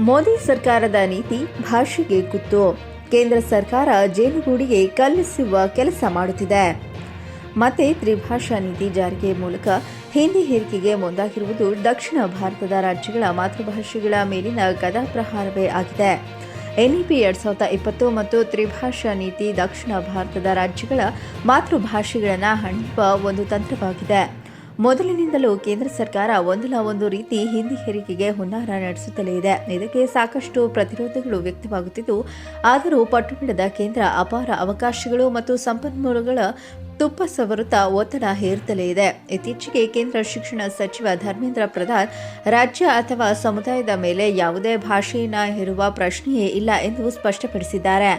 ಮೋದಿ ಸರ್ಕಾರದ ನೀತಿ ಭಾಷೆಗೆ ಕುತ್ತು ಕೇಂದ್ರ ಸರ್ಕಾರ ಜೇನುಗೂಡಿಗೆ ಕಲ್ಲಿಸುವ ಕೆಲಸ ಮಾಡುತ್ತಿದೆ. ಮತ್ತೆ ತ್ರಿಭಾಷಾ ನೀತಿ ಜಾರಿಗೆ ಮೂಲಕ ಹಿಂದಿ ಹೇರಿಕೆಗೆ ಮುಂದಾಗಿರುವುದು ದಕ್ಷಿಣ ಭಾರತದ ರಾಜ್ಯಗಳ ಮಾತೃಭಾಷೆಗಳ ಮೇಲಿನ ಗದಾಪ್ರಹಾರವೇ ಆಗಿದೆ. ಎನ್ಇಪಿ ಎರಡ್ ಸಾವಿರದ ಇಪ್ಪತ್ತು ಮತ್ತು ತ್ರಿಭಾಷಾ ನೀತಿ ದಕ್ಷಿಣ ಭಾರತದ ರಾಜ್ಯಗಳ ಮಾತೃಭಾಷೆಗಳನ್ನು ಹಣಿಯುವ ಒಂದು ತಂತ್ರವಾಗಿದೆ. ಮೊದಲಿನಿಂದಲೂ ಕೇಂದ್ರ ಸರ್ಕಾರ ಒಂದಲ್ಲ ಒಂದು ರೀತಿ ಹಿಂದಿ ಹೇರಿಕೆಗೆ ಹುನ್ನಾರ ನಡೆಸುತ್ತಲೇ ಇದೆ. ಇದಕ್ಕೆ ಸಾಕಷ್ಟು ಪ್ರತಿರೋಧಗಳು ವ್ಯಕ್ತವಾಗುತ್ತಿದ್ದು, ಆದರೂ ಪಟ್ಟು ಕೇಂದ್ರ ಅಪಾರ ಅವಕಾಶಗಳು ಮತ್ತು ಸಂಪನ್ಮೂಲಗಳ ತುಪ್ಪ ಸವರುತ್ತಾ ಒತ್ತಡ ಹೇರುತ್ತಲೇ ಇದೆ. ಇತ್ತೀಚೆಗೆ ಕೇಂದ್ರ ಶಿಕ್ಷಣ ಸಚಿವ ಧರ್ಮೇಂದ್ರ ಪ್ರಧಾನ್ ರಾಜ್ಯ ಅಥವಾ ಸಮುದಾಯದ ಮೇಲೆ ಯಾವುದೇ ಭಾಷೆಯನ್ನು ಹೇರುವ ಪ್ರಶ್ನೆಯೇ ಇಲ್ಲ ಎಂದು ಸ್ಪಷ್ಟಪಡಿಸಿದ್ದಾರೆ.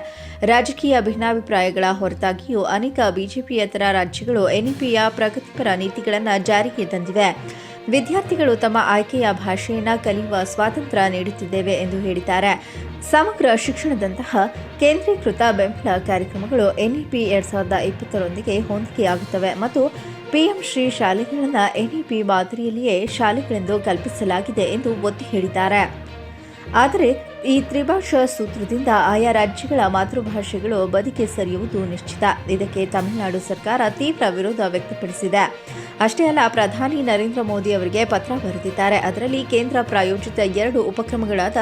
ರಾಜಕೀಯ ಭಿನ್ನಾಭಿಪ್ರಾಯಗಳ ಹೊರತಾಗಿಯೂ ಅನೇಕ ಬಿಜೆಪಿಯೇತರ ರಾಜ್ಯಗಳು ಎನ್ಇಪಿಯ ಪ್ರಗತಿಪರ ನೀತಿಗಳನ್ನು ಜಾರಿಗೆ ತಂದಿವೆ. ವಿದ್ಯಾರ್ಥಿಗಳು ತಮ್ಮ ಆಯ್ಕೆಯ ಭಾಷೆಯನ್ನು ಕಲಿಯುವ ಸ್ವಾತಂತ್ರ್ಯ ನೀಡುತ್ತಿದ್ದೇವೆ ಎಂದು ಹೇಳಿದ್ದಾರೆ. ಸಮಗ್ರ ಶಿಕ್ಷಣದಂತಹ ಕೇಂದ್ರೀಕೃತ ಬೆಂಬಲ ಕಾರ್ಯಕ್ರಮಗಳು ಎನ್ಇಪಿ ಎರಡ್ ಸಾವಿರದ ಇಪ್ಪತ್ತರೊಂದಿಗೆ ಹೊಂದಿಕೆಯಾಗುತ್ತವೆ ಮತ್ತು ಪಿಎಂ ಶ್ರೀ ಶಾಲೆಗಳನ್ನು ಎನ್ಇಪಿ ಮಾದರಿಯಲ್ಲಿಯೇ ಶಾಲೆಗಳೆಂದು ಕಲ್ಪಿಸಲಾಗಿದೆ ಎಂದು ಒತ್ತಿ ಹೇಳಿದ್ದಾರೆ. ಆದರೆ ಈ ತ್ರಿಭಾಷಾ ಸೂತ್ರದಿಂದ ಆಯಾ ರಾಜ್ಯಗಳ ಮಾತೃಭಾಷೆಗಳು ಬದಿಗೆ ಸರಿಯುವುದು ನಿಶ್ಚಿತ. ಇದಕ್ಕೆ ತಮಿಳುನಾಡು ಸರ್ಕಾರ ತೀವ್ರ ವಿರೋಧ ವ್ಯಕ್ತಪಡಿಸಿದೆ. ಅಷ್ಟೇ ಅಲ್ಲ, ಪ್ರಧಾನಿ ನರೇಂದ್ರ ಮೋದಿ ಅವರಿಗೆ ಪತ್ರ ಬರೆದಿದ್ದಾರೆ. ಅದರಲ್ಲಿ ಕೇಂದ್ರ ಪ್ರಾಯೋಜಿತ ಎರಡು ಉಪಕ್ರಮಗಳಾದ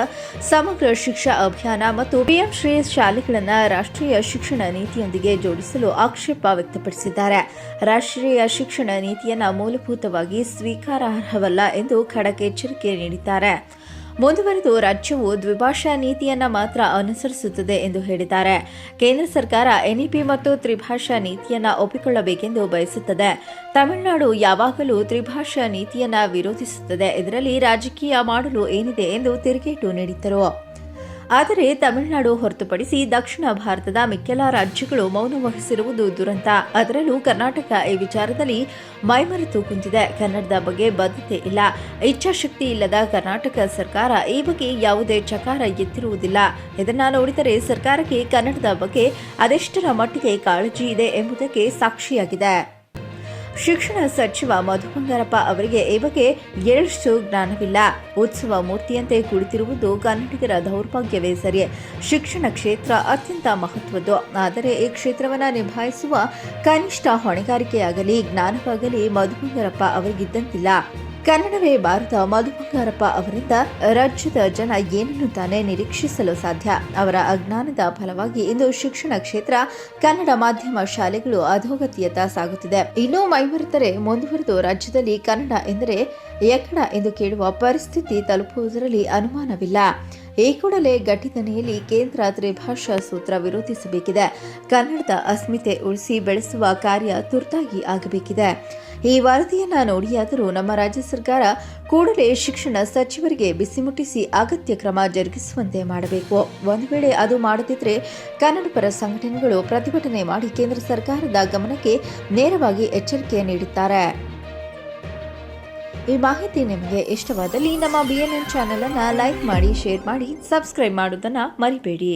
ಸಮಗ್ರ ಶಿಕ್ಷಾ ಅಭಿಯಾನ ಮತ್ತು ಪಿಎಂ ಶ್ರೀ ಶಾಲೆಗಳನ್ನು ರಾಷ್ಟ್ರೀಯ ಶಿಕ್ಷಣ ನೀತಿಯೊಂದಿಗೆ ಜೋಡಿಸಲು ಆಕ್ಷೇಪ ವ್ಯಕ್ತಪಡಿಸಿದ್ದಾರೆ. ರಾಷ್ಟ್ರೀಯ ಶಿಕ್ಷಣ ನೀತಿಯನ್ನು ಮೂಲಭೂತವಾಗಿ ಸ್ವೀಕಾರಾರ್ಹವಲ್ಲ ಎಂದು ಖಡಕ್ ಎಚ್ಚರಿಕೆ ನೀಡಿದ್ದಾರೆ. ಮುಂದುವರೆದು ರಾಜ್ಯವು ದ್ವಿಭಾಷಾ ನೀತಿಯನ್ನ ಮಾತ್ರ ಅನುಸರಿಸುತ್ತದೆ ಎಂದು ಹೇಳಿದ್ದಾರೆ. ಕೇಂದ್ರ ಸರ್ಕಾರ ಎನ್ಇಪಿ ಮತ್ತು ತ್ರಿಭಾಷಾ ನೀತಿಯನ್ನ ಒಪ್ಪಿಕೊಳ್ಳಬೇಕೆಂದು ಬಯಸುತ್ತದೆ. ತಮಿಳುನಾಡು ಯಾವಾಗಲೂ ತ್ರಿಭಾಷಾ ನೀತಿಯನ್ನ ವಿರೋಧಿಸುತ್ತದೆ. ಇದರಲ್ಲಿ ರಾಜಕೀಯ ಮಾಡಲು ಏನಿದೆ ಎಂದು ತಿರುಗೇಟು ನೀಡಿದ್ದರು. ಆದರೆ ತಮಿಳುನಾಡು ಹೊರತುಪಡಿಸಿ ದಕ್ಷಿಣ ಭಾರತದ ಮಿಕ್ಕೆಲ್ಲ ರಾಜ್ಯಗಳು ಮೌನ ವಹಿಸಿರುವುದು ದುರಂತ. ಅದರಲ್ಲೂ ಕರ್ನಾಟಕ ಈ ವಿಚಾರದಲ್ಲಿ ಮೈಮರೆತು ಕುಂತಿದೆ. ಕನ್ನಡದ ಬಗ್ಗೆ ಬದ್ಧತೆ ಇಲ್ಲ. ಇಚ್ಛಾಶಕ್ತಿ ಇಲ್ಲದ ಕರ್ನಾಟಕ ಸರ್ಕಾರ ಈ ಬಗ್ಗೆ ಯಾವುದೇ ಚಕಾರ ಎತ್ತಿರುವುದಿಲ್ಲ. ಇದನ್ನ ನೋಡಿದರೆ ಸರ್ಕಾರಕ್ಕೆ ಕನ್ನಡದ ಬಗ್ಗೆ ಅದೆಷ್ಟರ ಮಟ್ಟಿಗೆ ಕಾಳಜಿ ಇದೆ ಎಂಬುದಕ್ಕೆ ಸಾಕ್ಷಿಯಾಗಿದೆ. ಶಿಕ್ಷಣ ಸಚಿವ ಮಧು ಬಂಗಾರಪ್ಪ ಅವರಿಗೆ ಈ ಬಗ್ಗೆ ಜ್ಞಾನವಿಲ್ಲ. ಉತ್ಸವ ಮೂರ್ತಿಯಂತೆ ಕುಳಿತಿರುವುದು ಕನ್ನಡಿಗರ ದೌರ್ಭಾಗ್ಯವೇ ಸರಿ. ಶಿಕ್ಷಣ ಕ್ಷೇತ್ರ ಅತ್ಯಂತ ಮಹತ್ವದ್ದು. ಆದರೆ ಈ ಕ್ಷೇತ್ರವನ್ನು ನಿಭಾಯಿಸುವ ಕನಿಷ್ಠ ಹೊಣೆಗಾರಿಕೆಯಾಗಲಿ, ಜ್ಞಾನವಾಗಲಿ ಮಧು ಅವರಿಗಿದ್ದಂತಿಲ್ಲ. ಕನ್ನಡವೇ ಭಾರತ ಮಧು ಬಂಗಾರಪ್ಪ ಅವರಿಂದ ರಾಜ್ಯದ ಜನ ಏನನ್ನು ತಾನೇ ನಿರೀಕ್ಷಿಸಲು ಸಾಧ್ಯ? ಅವರ ಅಜ್ಞಾನದ ಫಲವಾಗಿ ಇಂದು ಶಿಕ್ಷಣ ಕ್ಷೇತ್ರ, ಕನ್ನಡ ಮಾಧ್ಯಮ ಶಾಲೆಗಳು ಅಧೋಗತಿಯತ್ತ ಸಾಗುತ್ತಿದೆ. ಇನ್ನೂ ಮೈಮರೆತರೆ ಮುಂದುವರೆದು ರಾಜ್ಯದಲ್ಲಿ ಕನ್ನಡ ಎಂದರೆ ಎಕ್ಕಡ ಎಂದು ಕೇಳುವ ಪರಿಸ್ಥಿತಿ ತಲುಪುವುದರಲ್ಲಿ ಅನುಮಾನವಿಲ್ಲ. ಈ ಕೂಡಲೇ ಘಟಿತನೆಯಲ್ಲಿ ಕೇಂದ್ರ ತ್ರಿಭಾಷಾ ಸೂತ್ರ ವಿರೋಧಿಸಬೇಕಿದೆ. ಕನ್ನಡದ ಅಸ್ಮಿತೆ ಉಳಿಸಿ ಬೆಳೆಸುವ ಕಾರ್ಯ ತುರ್ತಾಗಿ ಆಗಬೇಕಿದೆ. ಈ ವರದಿಯನ್ನ ನೋಡಿಯಾದರೂ ನಮ್ಮ ರಾಜ್ಯ ಸರ್ಕಾರ ಕೂಡಲೇ ಶಿಕ್ಷಣ ಸಚಿವರಿಗೆ ಬಿಸಿ ಮುಟ್ಟಿಸಿ ಅಗತ್ಯ ಕ್ರಮ ಜರುಗಿಸುವಂತೆ ಮಾಡಬೇಕು. ಒಂದು ವೇಳೆ ಅದು ಮಾಡದಿದ್ರೆ ಕನ್ನಡ ಪರ ಸಂಘಟನೆಗಳು ಪ್ರತಿಭಟನೆ ಮಾಡಿ ಕೇಂದ್ರ ಸರ್ಕಾರದ ಗಮನಕ್ಕೆ ನೇರವಾಗಿ ಎಚ್ಚರಿಕೆ ನೀಡುತ್ತಾರೆ. ಈ ಮಾಹಿತಿ ನಿಮಗೆ ಇಷ್ಟವಾದಲ್ಲಿ ನಮ್ಮ ಬಿ ಎನ್ ಎನ್ ಚಾನಲ್ ಅನ್ನ ಲೈಕ್ ಮಾಡಿ ಶೇರ್ ಮಾಡಿ ಸಬ್ಸ್ಕ್ರೈಬ್ ಮಾಡುವುದನ್ನು ಮರಿಬೇಡಿ.